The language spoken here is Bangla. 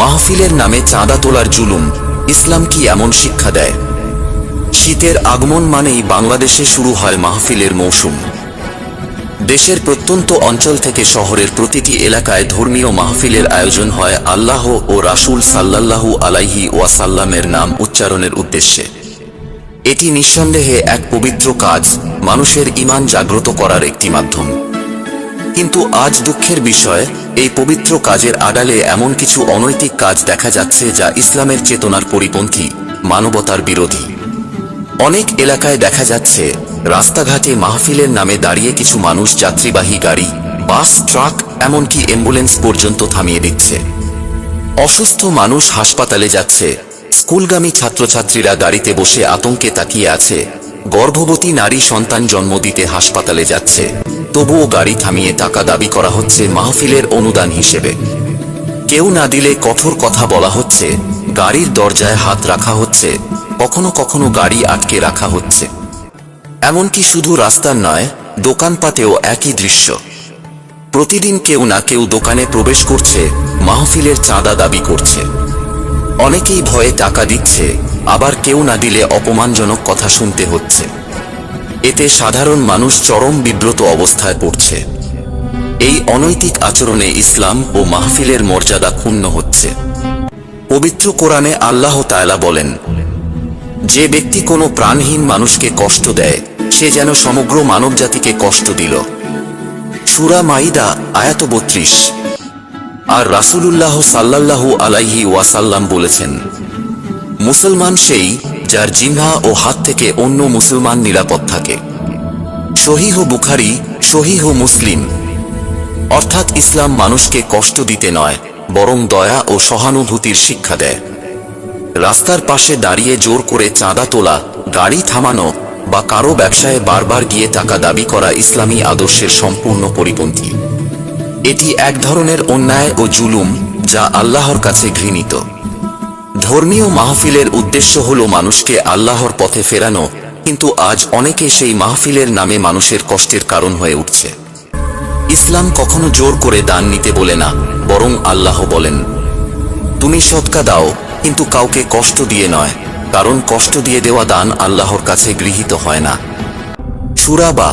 মাহফিলের নামে চাঁদা তোলার জুলুম, ইসলাম কি এমন শিক্ষা দেয়? শীতের আগমন মানেই বাংলাদেশে শুরু হয় মাহফিলের মৌসুম। দেশের প্রত্যন্ত অঞ্চল থেকে শহরের প্রতিটি এলাকায় ধর্মীয় মাহফিলের আয়োজন হয় আল্লাহ ও রাসূল সাল্লাল্লাহু আলাইহি ওয়াসাল্লামের নাম উচ্চারণের উদ্দেশ্যে। এটি নিঃসন্দেহে এক পবিত্র কাজ, মানুষের ইমান জাগ্রত করার একটি মাধ্যম। কিন্তু আজ দুঃখের বিষয়, এই পবিত্র কাজের আড়ালে এমন কিছু অনৈতিক কাজ দেখা যাচ্ছে যা ইসলামের চেতনার পরিপন্থী, মানবতার বিরোধী। অনেক এলাকায় দেখা যাচ্ছে, রাস্তাঘাটে মাহফিলের নামে দাঁড়িয়ে কিছু মানুষ যাত্রীবাহী গাড়ি, বাস, ট্রাক, এমনকি অ্যাম্বুলেন্স পর্যন্ত থামিয়ে দিচ্ছে। অসুস্থ মানুষ হাসপাতালে যাচ্ছে, স্কুলগামী ছাত্রছাত্রীরা গাড়িতে বসে আতঙ্কে তাকিয়ে আছে গর্ভবতী নারী সন্তান জন্ম দিতে হাসপাতালে যাচ্ছে। তবুও গাড়ি থামিয়ে টাকা দাবি করা হচ্ছে মাহফিলের অনুদান হিসেবে। কেউ না দিলে কঠোর কথা বলা হচ্ছে, গাড়ির দরজায় হাত রাখা হচ্ছে, কখনো কখনো গাড়ি আটকে রাখা হচ্ছে। এমনকি শুধু রাস্তার নয় দোকানপাতেও একই দৃশ্য। প্রতিদিন কেউ না কেউ দোকানে প্রবেশ করছে, মাহফিলের চাঁদা দাবি করছে। অনেকেই ভয়ে টাকা দিচ্ছে আবার কেউ না দিলে অপমানজনক কথা শুনতে হচ্ছে। এতে সাধারণ মানুষ চরম বিব্রত অবস্থায় পড়ছে। এই অনৈতিক আচরণে ইসলাম ও মাহফিলের মর্যাদা ক্ষুণ্ণ হচ্ছে। পবিত্র কোরআনে আল্লাহ তাআলা বলেন, যে ব্যক্তি কোনো প্রাণহীন মানুষকে কষ্ট দেয়, সে যেন সমগ্র মানবজাতিকে কষ্ট দিল। সুরা মাইদা আয়াত বত্রিশ। আর রাসূলুল্লাহ সাল্লাল্লাহু আলাইহি ওয়াসাল্লাম বলেছেন মুসলমান সেই যার জিহ্বা ও হাত থেকে অন্য মুসলমান নিরাপদ থাকে। সহিহ বুখারি, সহিহ মুসলিম। অর্থাৎ ইসলাম মানুষকে কষ্ট দিতে নয়, বরং দয়া ও সহানুভূতির শিক্ষা দেয়। রাস্তার পাশে দাঁড়িয়ে জোর করে চাঁদা তোলা, গাড়ি থামানো বা কারও ব্যবসায় বারবার গিয়ে টাকা দাবি করা ইসলামী আদর্শের সম্পূর্ণ পরিপন্থী। এটি এক ধরনের অন্যায় ও জুলুম যা আল্লাহর কাছে ঘৃণিত। ধর্মীয় মাহফিলের উদ্দেশ্য হল মানুষকে আল্লাহর পথে ফেরানো, কিন্তু আজ অনেকে সেই মাহফিলের নামে মানুষের কষ্টের কারণ হয়ে উঠছে। ইসলাম কখনো জোর করে দান নিতে বলে না, বরং আল্লাহ বলেন, তুমি সৎকা দাও, কিন্তু কাউকে কষ্ট দিয়ে নয়, কারণ কষ্ট দিয়ে দেওয়া দান আল্লাহর কাছে গৃহীত হয় না। সুরা বা